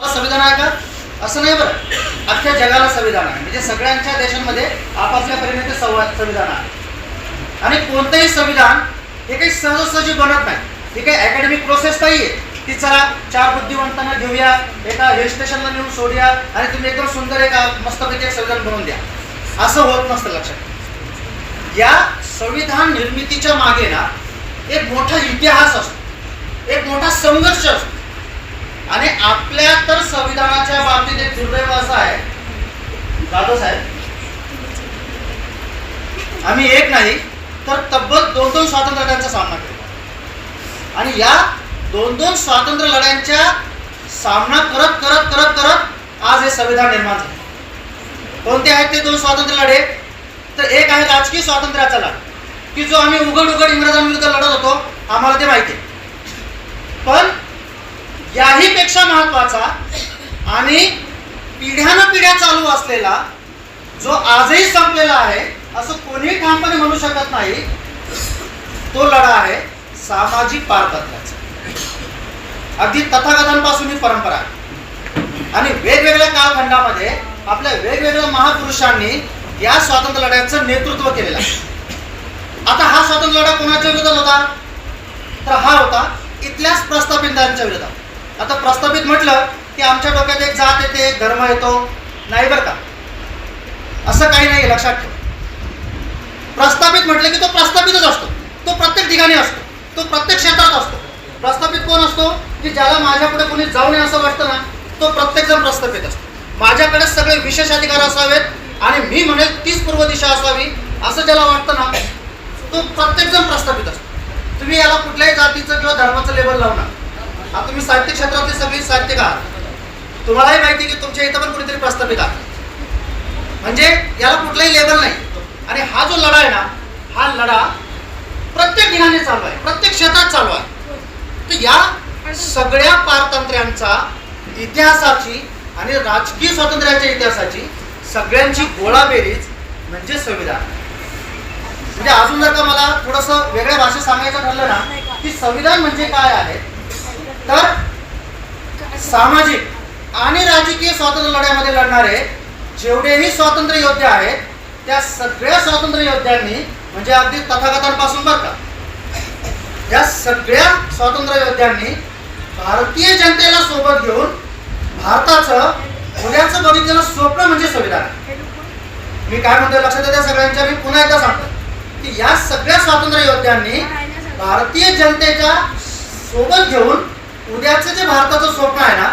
संविधान आहे का? असं नाही बरं. अख्ख्या जगाला संविधान आहे. म्हणजे सगळ्यांच्या देशांमध्ये आपापल्या परीने ते संवाद संविधान आहे. आणि कोणतंही संविधान हे काही सहजसहजी बनत नाही. ही काही अकॅडमिक प्रोसेस नाही आहे की चला चार बुद्धिवंतांना घेऊया एका हिल स्टेशनला नेऊन सोडूया आणि तुम्ही एकदम सुंदर एका मस्तपैकी एक संविधान बनवून द्या. असं होत नसतं लक्षात. या संविधान निर्मितीच्या मागे ना एक मोठा इतिहास असतो. एक मोठा संघर्ष असतो. आणि आपल्या तर संविधानाच्या बाबतीत एक दुर्दैव असं आहे. जाधव साहेब? आम्ही एक नाही तर तब्बल दोन दोन स्वातंत्र्य लढ्यांचा सामना केला आणि या दोन दोन स्वातंत्र्य लढ्यांच्या सामना करत करत करत करत आज हे संविधान निर्माण झालं. कोणते आहेत ते दोन स्वातंत्र्य लढे? तर एक आहे राजकीय स्वातंत्र्याचा लढा की जो आम्ही उघड उघड इंग्रजांविरुद्ध लढत होतो आम्हाला ते माहिती आहे. याही पेक्षा महत्त्वाचा आणि पिढ्यानं पिढ्या चालू असलेला जो आजही संपलेला आहे असं कोणीही ठामपणे म्हणू शकत नाही तो लढा आहे सामाजिक पारतत्वाचा अगदी तथागतांपासून ही परंपरा आहे. आणि वेगवेगळ्या कालखंडामध्ये आपल्या वेगवेगळ्या महापुरुषांनी या स्वातंत्र्य लढ्याचं नेतृत्व केलेलं आहे. आता हा स्वातंत्र्य लढा कोणाच्या विरोधात होता? तर हा होता इथल्याच प्रस्थापितांच्या विरोधात. आता प्रस्थापित म्हटलं की आमच्या डोक्यात एक जात येते एक धर्म येतो. नाही बरं का? असं काही नाही लक्षात ठेव. प्रस्थापित म्हटलं की तो प्रस्थापितच असतो. तो प्रत्येक ठिकाणी असतो. तो प्रत्येक क्षेत्रात असतो. प्रस्थापित कोण असतो? की ज्याला माझ्याकडे कोणी जाऊ नये असं वाटतं ना तो प्रत्येक जण प्रस्थापित असतो. माझ्याकडे सगळे विशेष अधिकार असावेत आणि मी म्हणेल तीच पूर्व दिशा असावी असं ज्याला वाटतं ना तो प्रत्येकजण प्रस्थापित असतो. तुम्ही याला कुठल्याही जातीचं किंवा धर्माचं लेबल लावणार आता तुम्ही साहित्य क्षेत्रातले सगळी साहित्यिक आहात तुम्हालाही माहिती की तुमच्या इथं पण कुणीतरी प्रस्थापित आहात. म्हणजे याला कुठलाही लेबल नाही. आणि हा जो लढा आहे ना हा लढा प्रत्येक ठिकाणी चालू आहे प्रत्येक क्षेत्रात चालू आहे. तर या सगळ्या पारतंत्र्यांचा इतिहासाची आणि राजकीय स्वातंत्र्याच्या इतिहासाची सगळ्यांची गोळाबेरीज म्हणजे संविधान. म्हणजे अजून जर का मला थोडंसं वेगळ्या भाषेत सांगायचं ठरलं ना की संविधान म्हणजे काय आहे? तर सामाजिक आणि राजकीय स्वातंत्र्य लढ्यामध्ये लढणारे जेवढेही स्वातंत्र्य योद्धे आहेत त्या सगळ्या स्वातंत्र्य योद्ध्यांनी म्हणजे अगदी तथागतांपासून बरं का या सगळ्या स्वातंत्र्य योद्ध्यांनी भारतीय जनतेला सोबत घेऊन भारताचं उद्याचं बघितलेलं स्वप्न म्हणजे संविधान. मी काय म्हणतो लक्षात येत्या सगळ्यांच्या? मी पुन्हा एकदा सांगतो की या सगळ्या स्वातंत्र्य योद्ध्यांनी भारतीय जनतेच्या सोबत घेऊन उद्याचं जे भारताचं स्वप्न आहे ना